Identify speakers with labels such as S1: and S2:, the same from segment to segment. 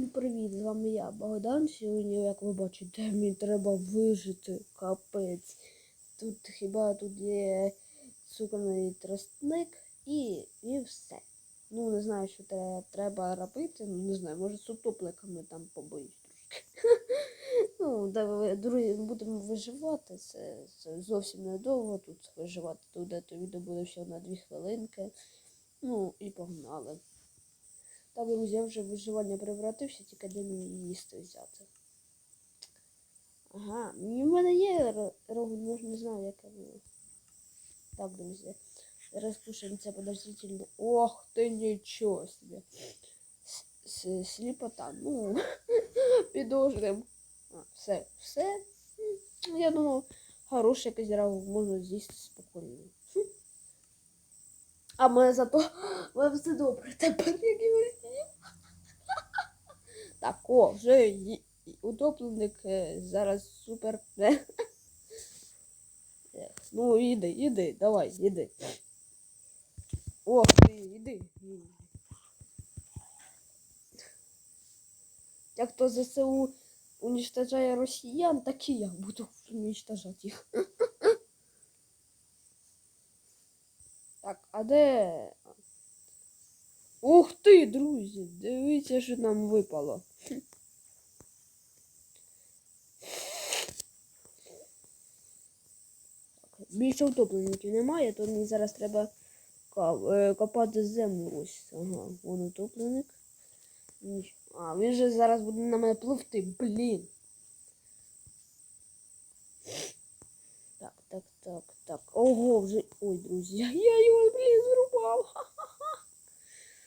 S1: Всім привіт! З вами я, Богдан. Сьогодні, як ви бачите, мені треба вижити капець. Тут хіба тут є цукорний тростник і, і все. Ну, не знаю, що треба, треба робити. Ну, не знаю, може з утопниками там побоюсь трошки. Ну, друзі, будемо виживати. Це, зовсім недовго тут виживати. Тут це відео буде всього на 2 хвилинки. Ну і погнали. Так, друзі, вже виживання превратився, тільки де мені їсти взяти. Ага, в мене є рогу, ну не знаю, яке воно. Так, друзі. Зараз кушаємо це подозрительне. Ох ти нічого собі. Сліпота. Ну, підождем. А, все, все. Я думав, хороше якесь рагу можна з'їсти спокійно. А мене зато мене все добре. Тепер як його з'їм. Так, о, вже утопленик е, зараз супер. Ну, іди, іди, давай, іди. Ох ти, іди. Як то ЗСУ уничтожає росіян, так і я буду уничтожати їх. Так, а де? Ух ти, друзі! Дивіться, що нам випало. Більше утопленників немає, то мені зараз треба е, копати землю. Ось. Ага, вон утопленик. А, він же зараз буде на мене пливти, блін. Так, так, так, так. Ого, вже. Ой, друзі, я його, блін, зрубав.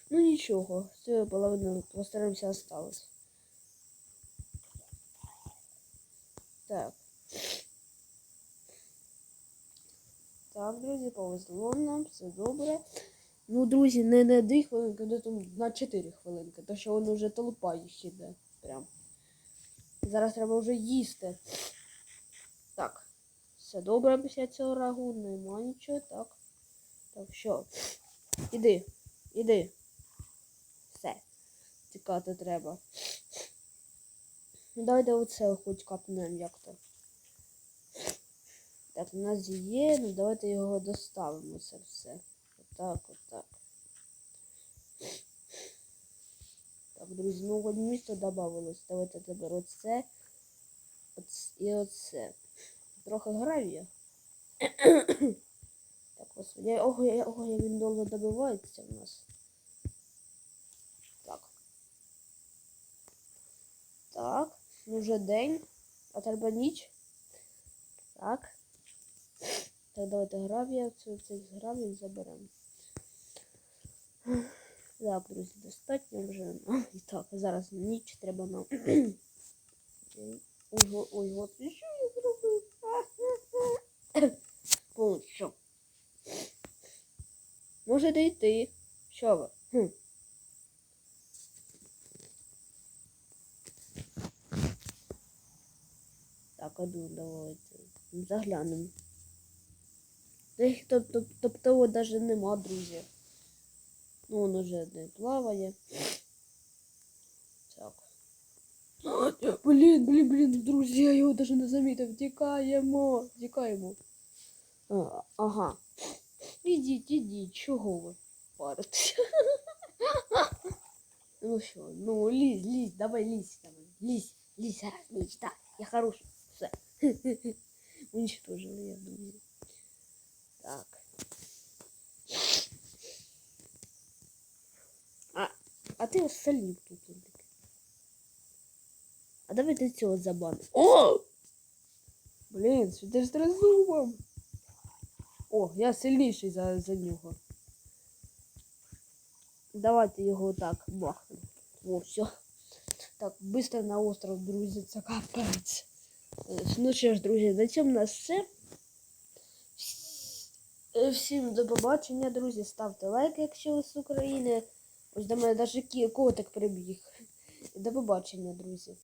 S1: Ну нічого, це половина постараємося осталось. Так. Так, друзі, повезло нам, все добре. Ну, друзі, не на 2 хвилинки, де на 4 хвилинки, то що воно вже толпа їх іде. Прям. Зараз треба вже їсти. Так. Все добре після цього рагу, нема нічого, так. Так, що? Іди, іди. Все. Тікати треба. Ну, давайте оце хоч капнемо як-то. Так, у нас є, ну давайте його доставимо це все. Отак, отак. Так, друзі, ну одне місто додавалось. Давайте тепер оце. оц- І оце. Трохи гравія. так. Я, ого, я, ого, як він довго добивається в нас. Так. Так. Ну вже день. А треба ніч. Так. Так, давайте гравія. Це, це з гравію заберемо. Так, друзі, достатньо вже. І так, зараз ніч треба нам. Ой, ой, от і що я зробив? Ой, що? Можете йти. Що ви? Хм. Так, а ну давайте. Заглянемо. Та їх тобто, тобто навіть нема, друзі. Ну, он уже не плаває. Так. Блін, блін, блін, друзі, я його навіть не замітив. Тікаємо, тікаємо. А, ага. Ідіть, ідіть, чого ви паритеся? Ну що, ну лізь, лізь, давай лізь, давай, лізь, лізь, зараз, лізь, так, я хороший, все. Уничтожили я, друзі. Так. А, а ти солів тут. Ліндик. А давайте цього забанимо. О! Блін, що ти ж трезубом. О, я сильніший за, за нього. Давайте його так бахнемо. О, все. Так, быстро на остров, друзі, це капець. Ну що ж, друзі, на цьому у нас все. Всім до побачення, друзі. Ставте лайк, якщо ви з України. Ось до мене навіть котик прибіг. До побачення, друзі.